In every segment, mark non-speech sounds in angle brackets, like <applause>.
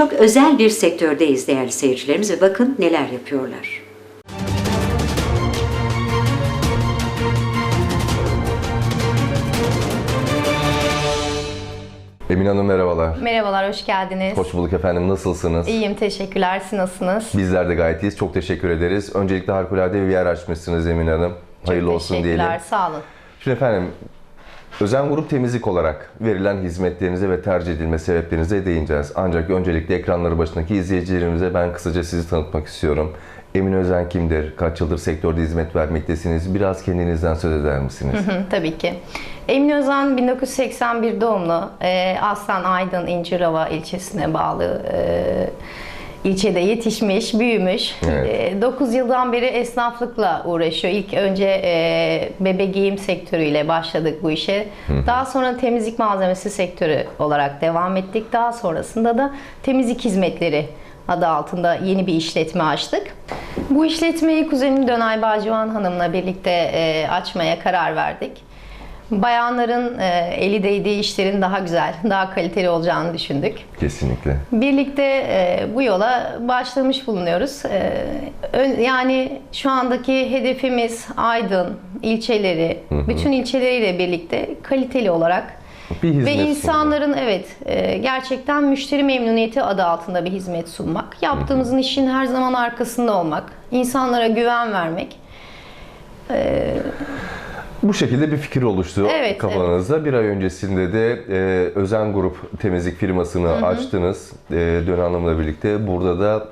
çok özel bir sektördeyiz değerli seyircilerimiz ve bakın neler yapıyorlar. Emin Hanım merhabalar. Merhabalar, hoş geldiniz. Hoş bulduk efendim. Nasılsınız? İyiyim, teşekkürler. Siz nasılsınız? Bizler de gayet iyiyiz. Çok teşekkür ederiz. Öncelikle harikulade bir yer açmışsınız Emin Hanım. Hayırlı Çok olsun diyelim. Teşekkürler, sağ olun. Şimdi efendim, Özen Grup Temizlik olarak verilen hizmetlerinize ve tercih edilme sebeplerinize değineceğiz. Ancak öncelikle ekranları başındaki izleyicilerimize ben kısaca sizi tanıtmak istiyorum. Emin Özen kimdir? Kaç yıldır sektörde hizmet vermektesiniz? Biraz kendinizden söz eder misiniz? Hı, tabii ki. Emin Özen 1981 doğumlu. Ee, Aslan Aydın İncirova ilçesine bağlı e, ilçede yetişmiş, büyümüş. Evet. 9 yıldan beri esnaflıkla uğraşıyor. İlk önce e, bebe giyim sektörüyle başladık bu işe. Daha sonra temizlik malzemesi sektörü olarak devam ettik. Daha sonrasında da temizlik hizmetleri adı altında yeni bir işletme açtık. Bu işletmeyi kuzenim Dönay Bağcıvan Hanım'la birlikte e, açmaya karar verdik. Bayanların e, eli değdiği işlerin daha güzel, daha kaliteli olacağını düşündük. Kesinlikle. Birlikte e, bu yola başlamış bulunuyoruz. E, ön- yani şu andaki hedefimiz Aydın ilçeleri, bütün ilçeleriyle birlikte kaliteli olarak Bir ve sunmak. insanların evet e, gerçekten müşteri memnuniyeti adı altında bir hizmet sunmak. Yaptığımızın işin her zaman arkasında olmak, insanlara güven vermek. Bu şekilde bir fikir oluştu Evet, kafanızda. Bir ay öncesinde de e, Özen Grup temizlik firmasını açtınız. E, Dön Hanım'la birlikte. Burada da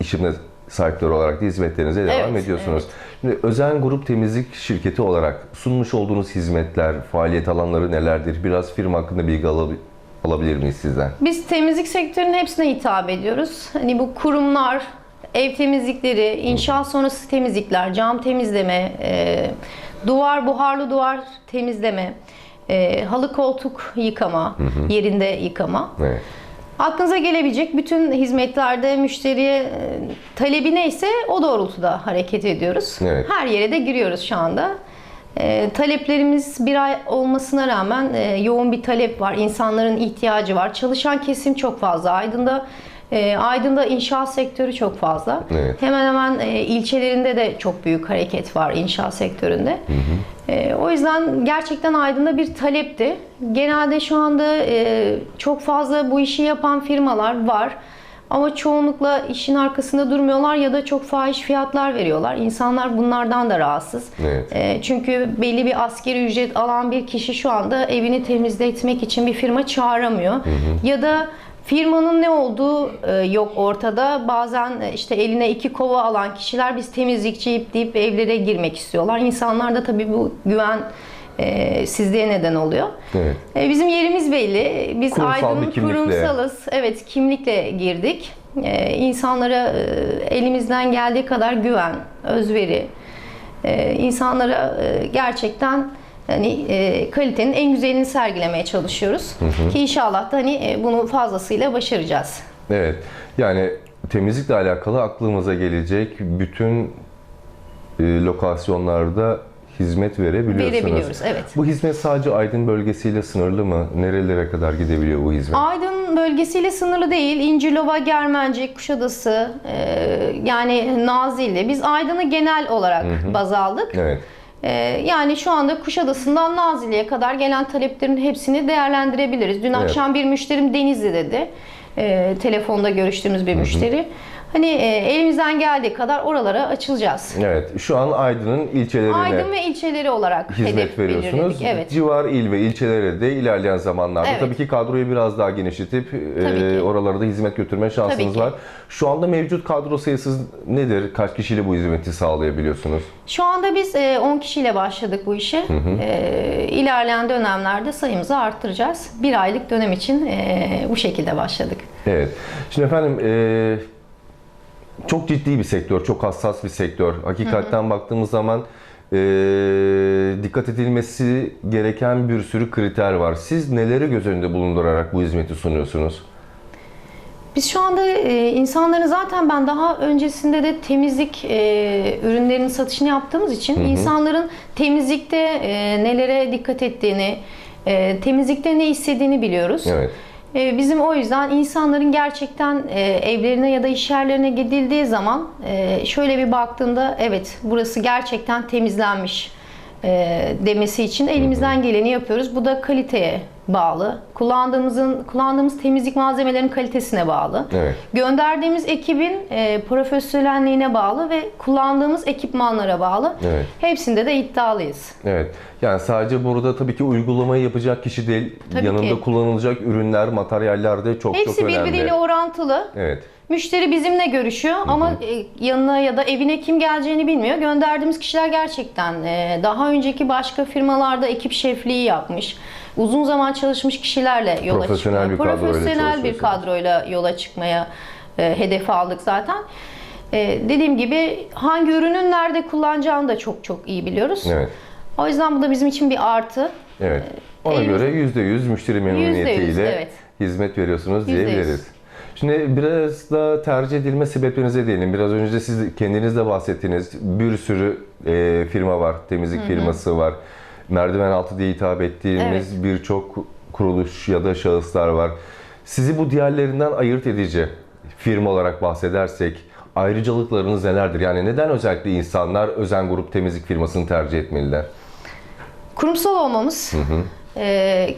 işletme sahipleri olarak da hizmetlerinize devam Evet, ediyorsunuz. Şimdi Özen Grup temizlik şirketi olarak sunmuş olduğunuz hizmetler, faaliyet alanları nelerdir? Biraz firma hakkında bilgi alabi- alabilir miyiz sizden? Biz temizlik sektörünün hepsine hitap ediyoruz. Hani bu kurumlar, ev temizlikleri, inşaat sonrası temizlikler, cam temizleme, e, duvar buharlı duvar temizleme, e, halı koltuk yıkama, yerinde yıkama. Evet. Aklınıza gelebilecek bütün hizmetlerde müşteriye e, talebi neyse o doğrultuda hareket ediyoruz. Evet. Her yere de giriyoruz şu anda. E, taleplerimiz bir ay olmasına rağmen e, yoğun bir talep var. İnsanların ihtiyacı var. Çalışan kesim çok fazla. Aydın'da e, Aydın'da inşaat sektörü çok fazla. Evet. Hemen hemen e, ilçelerinde de çok büyük hareket var inşaat sektöründe. E, o yüzden gerçekten Aydın'da bir talepti. Genelde şu anda e, çok fazla bu işi yapan firmalar var. Ama çoğunlukla işin arkasında durmuyorlar ya da çok fahiş fiyatlar veriyorlar. İnsanlar bunlardan da rahatsız. Evet. E, çünkü belli bir askeri ücret alan bir kişi şu anda evini temizletmek için bir firma çağıramıyor. Ya da firmanın ne olduğu e, yok ortada. Bazen e, işte eline iki kova alan kişiler biz temizlikçiyim deyip evlere girmek istiyorlar. İnsanlar da tabii bu güven e, sizliğe neden oluyor. Evet. E, Bizim yerimiz belli. Biz Kurumsal Aydın kurumsalız. Evet, kimlikle girdik. E, insanlara e, elimizden geldiği kadar güven, özveri, e, insanlara e, gerçekten hani e, kalitenin en güzelini sergilemeye çalışıyoruz. Ki inşallah da hani e, bunu fazlasıyla başaracağız. Evet. Yani temizlikle alakalı aklımıza gelecek bütün e, lokasyonlarda hizmet verebiliyorsunuz. Verebiliyoruz, evet. Bu hizmet sadece Aydın bölgesiyle sınırlı mı? Nerelere kadar gidebiliyor bu hizmet? Aydın bölgesiyle sınırlı değil. İncirlova, Germencik, Kuşadası, e, yani Nazilli. Biz Aydın'ı genel olarak baz aldık. Evet. E, yani şu anda Kuşadası'ndan Nazilli'ye kadar gelen taleplerin hepsini değerlendirebiliriz. Dün akşam bir müşterim Denizli dedi. E, telefonda görüştüğümüz bir müşteri. Hani e, elimizden geldiği kadar oralara açılacağız. Evet. Şu an Aydın'ın ilçelerine Aydın ve ilçeleri olarak hizmet hedef veriyorsunuz. belirledik. Evet. Civar il ve ilçelere de ilerleyen zamanlarda Evet. tabii ki kadroyu biraz daha genişletip Tabii e, ki. oralara da hizmet götürme şansınız ki. var. Şu anda mevcut kadro sayısı nedir? Kaç kişiyle bu hizmeti sağlayabiliyorsunuz? Şu anda biz e, 10 kişiyle başladık bu işe. E, ilerleyen dönemlerde sayımızı arttıracağız. Bir aylık dönem için e, bu şekilde başladık. Evet. Şimdi efendim e, çok ciddi bir sektör, çok hassas bir sektör. Hakikaten baktığımız zaman e, dikkat edilmesi gereken bir sürü kriter var. Siz neleri göz önünde bulundurarak bu hizmeti sunuyorsunuz? Biz şu anda e, insanların zaten ben daha öncesinde de temizlik e, ürünlerinin satışını yaptığımız için insanların temizlikte e, nelere dikkat ettiğini, e, temizlikte ne istediğini biliyoruz. Evet. E, Bizim o yüzden insanların gerçekten e, evlerine ya da iş yerlerine gidildiği zaman e, şöyle bir baktığında evet burası gerçekten temizlenmiş e, demesi için elimizden geleni yapıyoruz. Bu da kaliteye bağlı. Kullandığımızın kullandığımız temizlik malzemelerinin kalitesine bağlı. Evet. Gönderdiğimiz ekibin e, profesyonelliğine bağlı ve kullandığımız ekipmanlara bağlı. Evet. Hepsinde de iddialıyız. Evet. Yani sadece burada tabii ki uygulamayı yapacak kişi değil, Tabii yanında ki. kullanılacak ürünler, materyaller de çok Hepsi çok önemli. birbiriyle orantılı. Evet. Müşteri bizimle görüşüyor ama e, yanına ya da evine kim geleceğini bilmiyor. Gönderdiğimiz kişiler gerçekten e, daha önceki başka firmalarda ekip şefliği yapmış. Uzun zaman çalışmış kişilerle yola Profesyonel çıkmaya, bir kadroyla profesyonel bir çalışıyorsunuz. kadroyla yola çıkmaya e, hedefi aldık zaten. E, dediğim gibi hangi ürünün nerede kullanacağını da çok çok iyi biliyoruz. Evet. O yüzden bu da bizim için bir artı. Evet. Ona elimiz- göre %100 müşteri memnuniyetiyle evet. hizmet veriyorsunuz Yüzde yüz. diyebiliriz. Şimdi biraz da tercih edilme sebeplerinize değinelim. Biraz önce de siz kendiniz de bahsettiniz. Bir sürü e, firma var, temizlik firması var. Merdiven altı diye hitap ettiğimiz birçok kuruluş ya da şahıslar var. Sizi bu diğerlerinden ayırt edici firma olarak bahsedersek ayrıcalıklarınız nelerdir? Yani neden özellikle insanlar özen grup temizlik firmasını tercih etmeliler? kurumsal olmamız, e,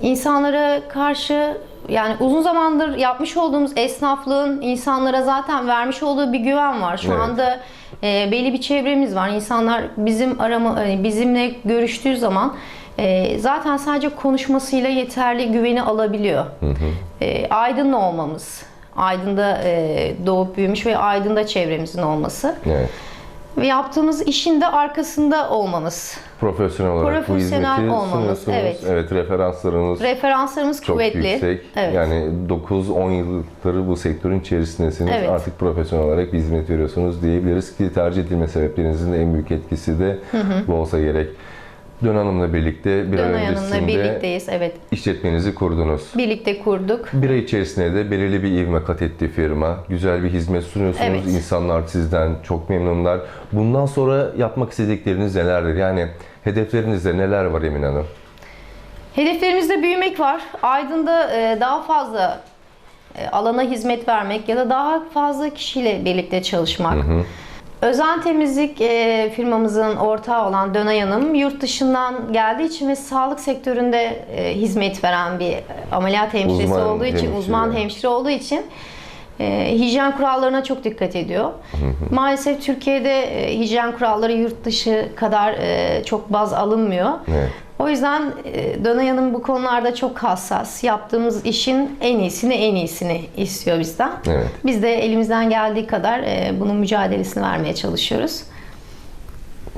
insanlara karşı yani uzun zamandır yapmış olduğumuz esnaflığın insanlara zaten vermiş olduğu bir güven var. Şu Evet. anda e, belli bir çevremiz var. İnsanlar bizim arama hani bizimle görüştüğü zaman e, zaten sadece konuşmasıyla yeterli güveni alabiliyor. E, Aydın'la olmamız, Aydın'da e, doğup büyümüş ve Aydın'da çevremizin olması Evet. Ve yaptığımız işin de arkasında olmamız. Profesyonel olarak Profesyonel bu hizmeti olmamız, sunuyorsunuz. evet. referanslarınız Referanslarımız çok kuvvetli. yüksek. Evet. Yani 9-10 yıldır bu sektörün içerisindesiniz. Evet. Artık profesyonel olarak bir hizmet veriyorsunuz diyebiliriz ki tercih edilme sebeplerinizin en büyük etkisi de bu olsa gerek. Dön Hanım'la birlikte bir ay Dönay Hanım'la öncesinde birlikteyiz. Evet. işletmenizi kurdunuz. Birlikte kurduk. Bir ay içerisinde de belirli bir ivme kat etti firma. Güzel bir hizmet sunuyorsunuz. Evet. İnsanlar sizden çok memnunlar. Bundan sonra yapmak istedikleriniz nelerdir? Yani hedeflerinizde neler var Emin Hanım? Hedeflerimizde büyümek var. Aydın'da e, daha fazla e, alana hizmet vermek ya da daha fazla kişiyle birlikte çalışmak. Özen Temizlik e, firmamızın ortağı olan Dönay Hanım yurt dışından geldiği için ve sağlık sektöründe e, hizmet veren bir ameliyat hemşiresi Uzman olduğu için, hemşire. uzman hemşire olduğu için e, hijyen kurallarına çok dikkat ediyor. Maalesef Türkiye'de e, hijyen kuralları yurt dışı kadar e, çok baz alınmıyor. Evet. O yüzden e, Dönay Hanım bu konularda çok hassas. Yaptığımız işin en iyisini en iyisini istiyor bizden. Evet. Biz de elimizden geldiği kadar e, bunun mücadelesini vermeye çalışıyoruz.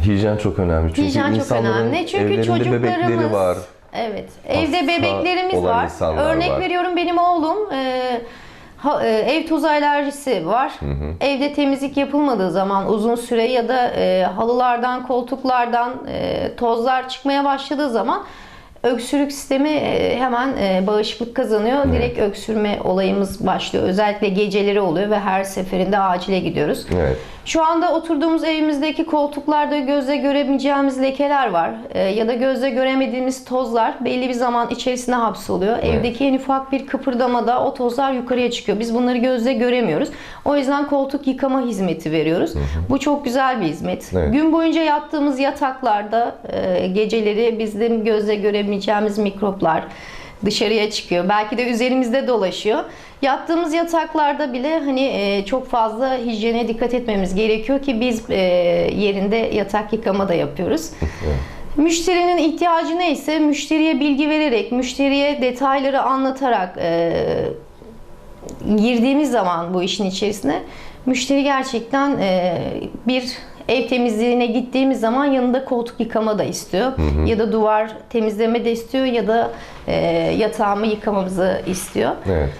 Hijyen çok önemli. Çünkü Hijyen çok önemli. Çünkü çocuklarımız var. Evet. Hasta Evde bebeklerimiz var. Örnek var. veriyorum benim oğlum e, ha- e, ev tozu alerjisi var. Evde temizlik yapılmadığı zaman uzun süre ya da e, halılardan, koltuklardan e, tozlar çıkmaya başladığı zaman öksürük sistemi e, hemen e, bağışıklık kazanıyor. Direkt öksürme olayımız başlıyor. Özellikle geceleri oluyor ve her seferinde acile gidiyoruz. Evet. Şu anda oturduğumuz evimizdeki koltuklarda gözle göremeyeceğimiz lekeler var. Ee, ya da gözle göremediğimiz tozlar belli bir zaman içerisine hapsoluyor. Evdeki en ufak bir kıpırdamada o tozlar yukarıya çıkıyor. Biz bunları gözle göremiyoruz. O yüzden koltuk yıkama hizmeti veriyoruz. Bu çok güzel bir hizmet. Evet. Gün boyunca yattığımız yataklarda e, geceleri bizim gözle göremeyeceğimiz mikroplar dışarıya çıkıyor. Belki de üzerimizde dolaşıyor. Yattığımız yataklarda bile hani e, çok fazla hijyene dikkat etmemiz gerekiyor ki biz e, yerinde yatak yıkama da yapıyoruz. <laughs> Müşterinin ihtiyacı neyse müşteriye bilgi vererek, müşteriye detayları anlatarak e, girdiğimiz zaman bu işin içerisine müşteri gerçekten e, bir ev temizliğine gittiğimiz zaman yanında koltuk yıkama da istiyor. Ya da duvar temizleme de istiyor ya da e, yatağımı yıkamamızı istiyor. Evet.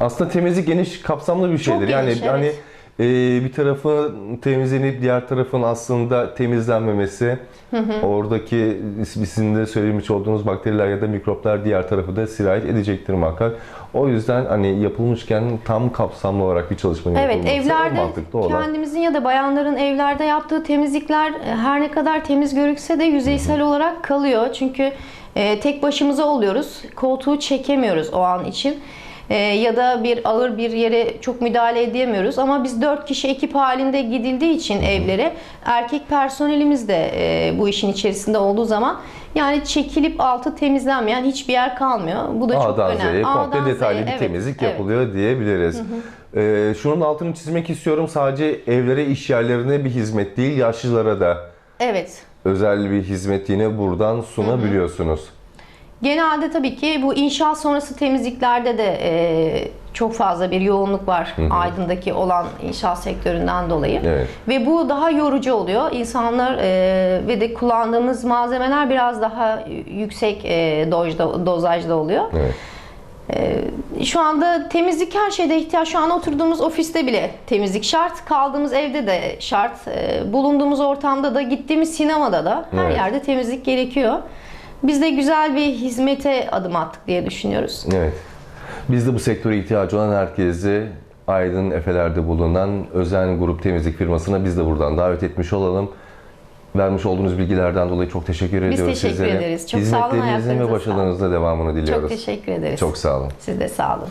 Aslında temizlik geniş kapsamlı bir şeydir. geniş, yani evet. hani bir tarafı temizlenip diğer tarafın aslında temizlenmemesi, oradaki sizin de söylemiş olduğunuz bakteriler ya da mikroplar diğer tarafı da sirayet edecektir muhakkak. O yüzden hani yapılmışken tam kapsamlı olarak bir çalışmanın Evet yapılması evlerde olan. kendimizin ya da bayanların evlerde yaptığı temizlikler e, her ne kadar temiz görükse de yüzeysel olarak kalıyor. Çünkü e, tek başımıza oluyoruz. Koltuğu çekemiyoruz o an için. E, ya da bir ağır bir yere çok müdahale edemiyoruz. Ama biz dört kişi ekip halinde gidildiği için evlere erkek personelimiz de e, bu işin içerisinde olduğu zaman yani çekilip altı temizlenmeyen hiçbir yer kalmıyor. Bu da çok A'dan önemli. Z'ye komple A'dan detaylı Z'ye, bir evet, temizlik evet. yapılıyor diyebiliriz. Ee, şunun altını çizmek istiyorum. Sadece evlere, iş yerlerine bir hizmet değil, yaşlılara da Evet. özel bir hizmet yine buradan sunabiliyorsunuz. Genelde tabii ki bu inşaat sonrası temizliklerde de e, çok fazla bir yoğunluk var Aydın'daki olan inşaat sektöründen dolayı. Evet. Ve bu daha yorucu oluyor. İnsanlar e, ve de kullandığımız malzemeler biraz daha yüksek e, dozda, dozajda oluyor. Evet. Şu anda temizlik her şeyde ihtiyaç. Şu an oturduğumuz ofiste bile temizlik şart. Kaldığımız evde de şart. E, bulunduğumuz ortamda da gittiğimiz sinemada da her Evet. yerde temizlik gerekiyor. Biz de güzel bir hizmete adım attık diye düşünüyoruz. Evet. Biz de bu sektöre ihtiyacı olan herkesi Aydın Efeler'de bulunan Özen Grup Temizlik firmasına biz de buradan davet etmiş olalım. Vermiş olduğunuz bilgilerden dolayı çok teşekkür ediyoruz teşekkür sizlere. ederiz. Çok sağ olun, Hizmetlerinizin ve başarılarınızla devamını diliyoruz. Çok teşekkür ederiz. Çok sağ olun. Siz de sağ olun.